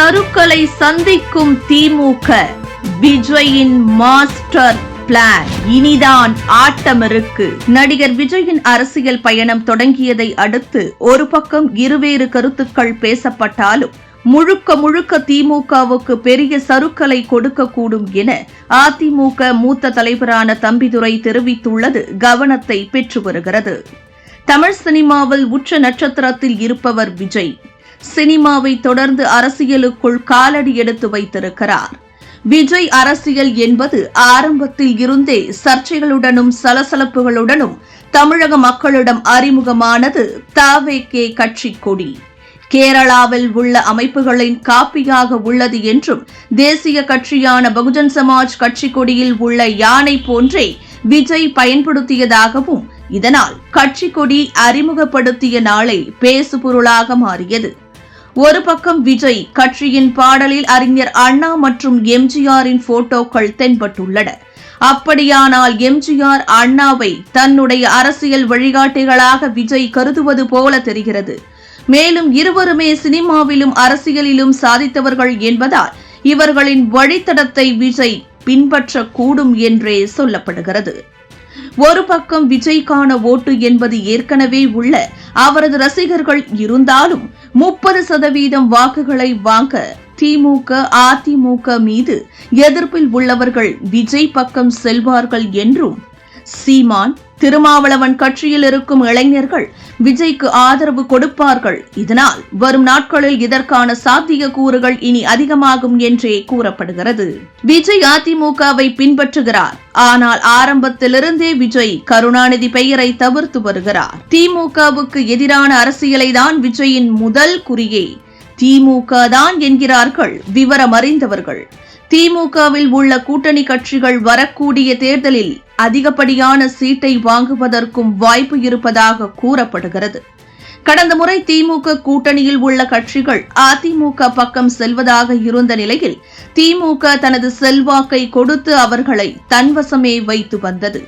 சருக்களை சந்திக்கும் திமுக. விஜயின் master plan. இனிதான் ஆட்டமிருக்கு நடிகர் விஜயின் அரசியல் பயணம் தொடங்கியதை அடுத்து ஒரு பக்கம் இருவேறு கருத்துக்கள் பேசப்பட்டாலும் முழுக்க முழுக்க திமுகவுக்கு பெரிய சருக்களை கொடுக்கக்கூடும் என அதிமுக மூத்த தலைவரான தம்பிதுரை தெரிவித்துள்ளது. கவனத்தை பெற்று வருகிறது. தமிழ் சினிமாவில் உச்ச நட்சத்திரத்தில் இருப்பவர் விஜய். சினிமாவை தொடர்ந்து அரசியலுக்குள் காலடி எடுத்து வைத்திருக்கிறார். விஜய் அரசியல் என்பது ஆரம்பத்தில் இருந்தே சர்ச்சைகளுடனும் சலசலப்புகளுடனும் தமிழக மக்களிடம் அறிமுகமானது தாவேகே கட்சி கொடி. கேரளாவில் உள்ள அமைப்புகளின் காப்பியாக உள்ளது என்றும் தேசிய கட்சியான பகுஜன் சமாஜ் கட்சி கொடியில் உள்ள யானை போன்றே விஜய் பயன்படுத்தியதாகவும் இதனால் கட்சி கொடி அறிமுகப்படுத்திய நாளை பேசுபொருளாக மாறியது. ஒரு பக்கம் விஜய் கட்சியின் பாடலில் அறிஞர் அண்ணா மற்றும் எம்ஜிஆரின் போட்டோக்கள் தென்பட்டுள்ளன. அப்படியானால் எம்ஜிஆர் அண்ணாவை தன்னுடைய அரசியல் வழிகாட்டிகளாக விஜய் கருதுவது போல தெரிகிறது. மேலும் இருவருமே சினிமாவிலும் அரசியலிலும் சாதித்தவர்கள் என்பதால் இவர்களின் வழித்தடத்தை விஜய் பின்பற்றக்கூடும் என்றே சொல்லப்படுகிறது. ஒரு பக்கம் விஜய்க்கான ஓட்டு என்பது ஏற்கனவே உள்ள அவரது ரசிகர்கள் இருந்தாலும் முப்பது சதவீதம் வாக்குகளை வாங்க திமுக அதிமுக மீது எதிர்ப்பில் உள்ளவர்கள் விஜய் பக்கம் செல்வார்கள் என்றும் சீமான் திருமாவளவன் கட்சியில் இருக்கும் இளைஞர்கள் விஜய்க்கு ஆதரவு கொடுப்பார்கள். இதனால் வரும் நாட்களில் இதற்கான சாத்திய கூறுகள் இனி அதிகமாகும் என்றே கூறப்படுகிறது. விஜய் அதிமுகவை பின்பற்றுகிறார். ஆனால் ஆரம்பத்திலிருந்தே விஜய் கருணாநிதி பெயரை தவிர்த்து வருகிறார். திமுகவுக்கு எதிரான அரசியலை தான் விஜயின் முதல் குறியே. திமுக தான் என்கிறார்கள் விவரம் அறிந்தவர்கள் திமுகவில் உள்ள கூட்டணி கட்சிகள் வரக்கூடிய தேர்தலில் அதிகப்படியான சீட்டை வாங்குவதற்கும் வாய்ப்பு இருப்பதாக கூறப்படுகிறது. கடந்த முறை திமுக கூட்டணியில் உள்ள கட்சிகள் அதிமுக பக்கம் செல்வதாக இருந்த நிலையில் திமுக தனது செல்வாக்கை கொடுத்து அவர்களை தன்வசமே வைத்து வந்தது.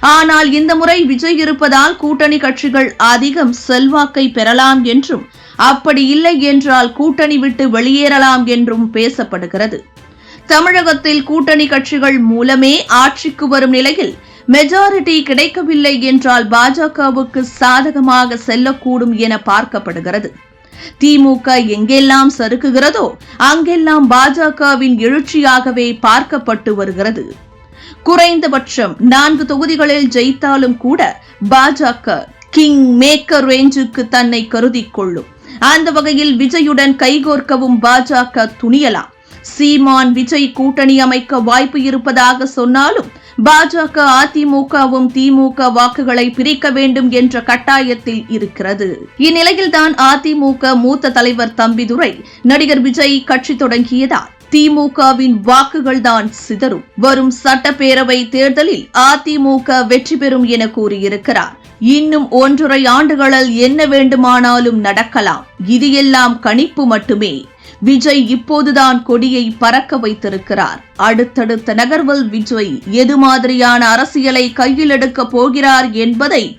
ஆனால் இந்த முறை விஜய் இருப்பதால் கூட்டணி கட்சிகள் அதிகம் செல்வாக்கை பெறலாம் என்றும் அப்படி இல்லை என்றால் கூட்டணி விட்டு வெளியேறலாம் என்றும் பேசப்படுகிறது. தமிழகத்தில் கூட்டணி கட்சிகள் மூலமே ஆட்சிக்கு வரும் நிலையில் மெஜாரிட்டி கிடைக்கவில்லை என்றால் பாஜகவுக்கு சாதகமாக செல்லக்கூடும் என பார்க்கப்படுகிறது. திமுக எங்கெல்லாம் சறுக்குகிறதோ அங்கெல்லாம் பாஜகவின் எழுச்சியாகவே பார்க்கப்பட்டு வருகிறது. குறைந்தபட்சம் நான்கு தொகுதிகளில் ஜெயித்தாலும் கூட பாஜக கிங் மேக்கர் ரேஞ்சுக்கு தன்னை கருதி கொள்ளும். அந்த வகையில் விஜயுடன் கைகோர்க்கவும் பாஜக துணியலாம். சீமான் விஜய் கூட்டணி அமைக்க வாய்ப்பு இருப்பதாக சொன்னாலும் பாஜக அதிமுகவும் திமுக வாக்குகளை பிரிக்க வேண்டும் என்ற கட்டாயத்தில் இருக்கிறது. இந்நிலையில்தான் அதிமுக மூத்த தலைவர் தம்பிதுரை நடிகர் விஜய் கட்சி தொடங்கியதால் திமுகவின் வாக்குகள் தான் சிதறும். வரும் சட்டப்பேரவை தேர்தலில் அதிமுக வெற்றி பெறும் என கூறியிருக்கிறார். இன்னும் ஒன்றரை ஆண்டுகளில் என்ன வேண்டுமானாலும் நடக்கலாம். இது எல்லாம் கணிப்பு மட்டுமே. விஜய் இப்போதுதான் கொடியை பறக்க வைத்திருக்கிறார். அடுத்தடுத்த நகர்வல் விஜய் எது மாதிரியான அரசியலை கையில் எடுக்கப் போகிறார் என்பதை